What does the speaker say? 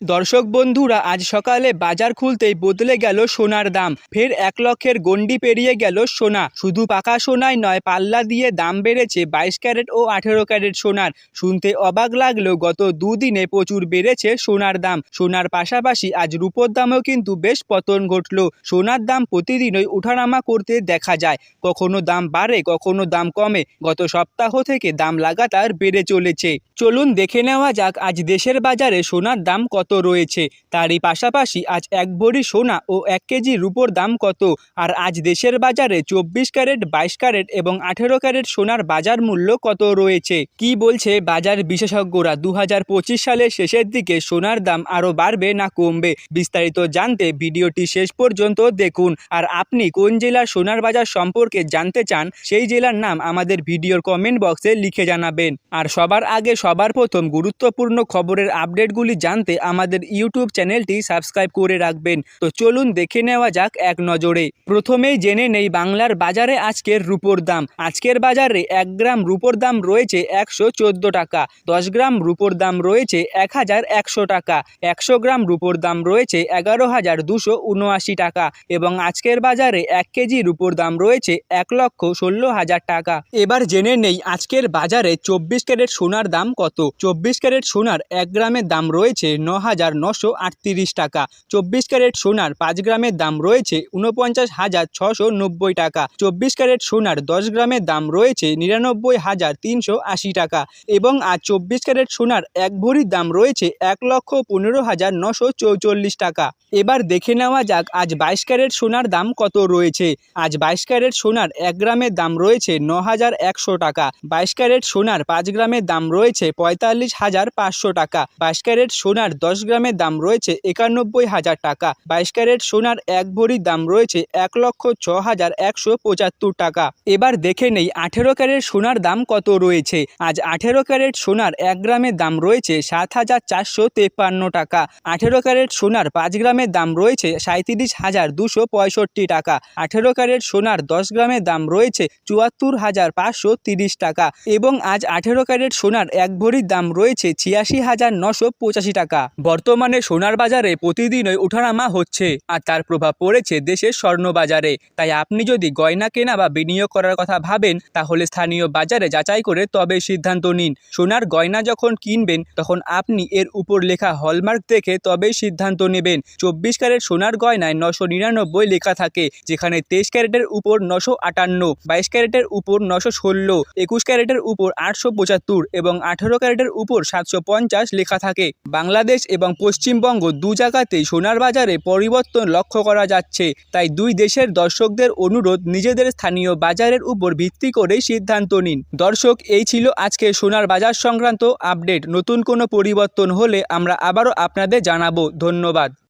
দর্শক বন্ধুরা, আজ সকালে বাজার খুলতেই বদলে গেল সোনার দাম। ফের এক লক্ষের গণ্ডি পেরিয়ে গেল সোনা। শুধু পাকা সোনায় নয়, পাল্লা দিয়ে দাম বেড়েছে বাইশ ক্যারেট ও আঠেরো ক্যারেট সোনার। শুনতে অবাক লাগলেও গত দুদিনে প্রচুর বেড়েছে সোনার দাম। সোনার পাশাপাশি আজ রূপোর দামেও কিন্তু বেশ পতন ঘটল। সোনার দাম প্রতিদিনই উঠানামা করতে দেখা যায়। কখনো দাম বাড়ে, কখনো দাম কমে। গত সপ্তাহ থেকে দাম লাগাতার বেড়ে চলেছে। চলুন দেখে নেওয়া যাক, আজ দেশের বাজারে সোনার দাম কত রয়েছে? তারই পাশাপাশি আজ এক ভরি সোনা ও এক কেজি রূপোর দাম কত? আর আজ দেশের বাজারে চব্বিশ ক্যারেট, বাইশ ক্যারেট এবং আঠেরো ক্যারেট সোনার বাজার মূল্য কত রয়েছে? কি বলছে বাজার বিশেষজ্ঞরা? দু হাজার পঁচিশ সালের শেষের দিকে সোনার দাম আরও বাড়বে না কমবে? বিস্তারিত জানতে ভিডিওটি শেষ পর্যন্ত দেখুন। আর আপনি কোন জেলার সোনার বাজার সম্পর্কে জানতে চান, সেই জেলার নাম আমাদের ভিডিওর কমেন্ট বক্সে লিখে জানাবেন। আর সবার আগে সবার প্রথম গুরুত্বপূর্ণ খবরের আপডেটগুলি জানতে আমাদের ইউটিউব চ্যানেলটি সাবস্ক্রাইব করে রাখবেন। তো চলুন দেখে নেওয়া যাক এক নজরে। প্রথমেই জেনে নেই বাংলার বাজারে আজকের রুপোর দাম। আজকের বাজারে এক গ্রাম রুপোর দাম রয়েছে একশো চোদ্দ টাকা। দশ গ্রাম রুপোর দাম রয়েছে এক হাজার একশো টাকা। একশো গ্রাম রুপোর দাম রয়েছে এগারো হাজার দুশো উনআশি টাকা এবং আজকের বাজারে এক কেজি রুপোর দাম রয়েছে এক লক্ষ ষোলো হাজার টাকা। এবার জেনে নেই আজকের বাজারে চব্বিশ ক্যারেট সোনার দাম কত। চব্বিশ ক্যারেট সোনার এক গ্রামের দাম রয়েছে ন হাজার নশো আটত্রিশ টাকা। চব্বিশ ক্যারেট সোনার পাঁচ গ্রামের দাম রয়েছে উনপঞ্চাশ হাজার ছশো নব্বই টাকা। চব্বিশ ক্যারেট সোনার দশ গ্রামের দাম রয়েছে নিরানব্বই হাজার তিনশো আশি টাকা এবং আজ চব্বিশ ক্যারেট সোনার এক ভরির দাম রয়েছে এক লক্ষ পনেরো হাজার নশো চৌচল্লিশ টাকা। এবার দেখে নেওয়া যাক আজ বাইশ ক্যারেট সোনার দাম কত রয়েছে। আজ বাইশ ক্যারেট সোনার এক গ্রামের দাম রয়েছে ন হাজার একশো টাকা। বাইশ ক্যারেট সোনার পাঁচ গ্রামের দাম রয়েছে পঁয়তাল্লিশ হাজার পাঁচশো টাকা। বাইশ ক্যারেট সোনার দশ গ্রামের দাম রয়েছে একানব্বই হাজার টাকা। বাইশ ক্যারেট সোনার এক ভরির দাম রয়েছে এক লক্ষ ছ হাজার একশো পঁচাত্তর টাকা। এবার দেখে নেই আঠেরো ক্যারেট সোনার দাম কত রয়েছে। আজ আঠেরো ক্যারেট সোনার এক গ্রামের দাম রয়েছে সাত হাজার চারশো তেপ্পান্ন টাকা। আঠেরো ক্যারেট সোনার পাঁচ গ্রামের দাম রয়েছে সাঁত্রিশ হাজার দুশো পঁয়ষট্টি টাকা। আঠেরো ক্যারেট সোনার দশ গ্রামের দাম রয়েছে চুয়াত্তর হাজার পাঁচশো তিরিশ টাকা এবং আজ আঠেরো ক্যারেট সোনার এক ভরির দাম রয়েছে ছিয়াশি হাজার নশো পঁচাশি টাকা। বর্তমানে সোনার বাজারে প্রতিদিনই ওঠানামা হচ্ছে আর তার প্রভাব পড়েছে দেশের স্বর্ণ বাজারে তাই আপনি যদি গয়না কেনা বা বিনিয়োগ করার কথা ভাবেন, তাহলে স্থানীয় বাজারে যাচাই করে তবে সিদ্ধান্ত নিন। সোনার গয়না যখন কিনবেন, তখন আপনি এর উপর লেখা হলমার্ক দেখে তবেই সিদ্ধান্ত নেবেন। চব্বিশ ক্যারেট সোনার গয়নায় নশো নিরানব্বই লেখা থাকে, যেখানে তেইশ ক্যারেটের উপর নশো আটান্ন, বাইশ ক্যারেটের উপর নশো ষোলো, একুশ ক্যারেটের উপর আটশো পঁচাত্তর এবং আঠেরো ক্যারেটের উপর সাতশো পঞ্চাশ লেখা থাকে। বাংলাদেশ এবং পশ্চিমবঙ্গ দু জায়গাতেই সোনার বাজারে পরিবর্তন লক্ষ্য করা যাচ্ছে। তাই দুই দেশের দর্শকদের অনুরোধ নিজেদের স্থানীয় বাজারের উপর ভিত্তি করেই সিদ্ধান্ত নিন। দর্শক, এই ছিল আজকে সোনার বাজার সংক্রান্ত আপডেট। নতুন কোনো পরিবর্তন হলে আমরা আবারও আপনাদের জানাব। ধন্যবাদ।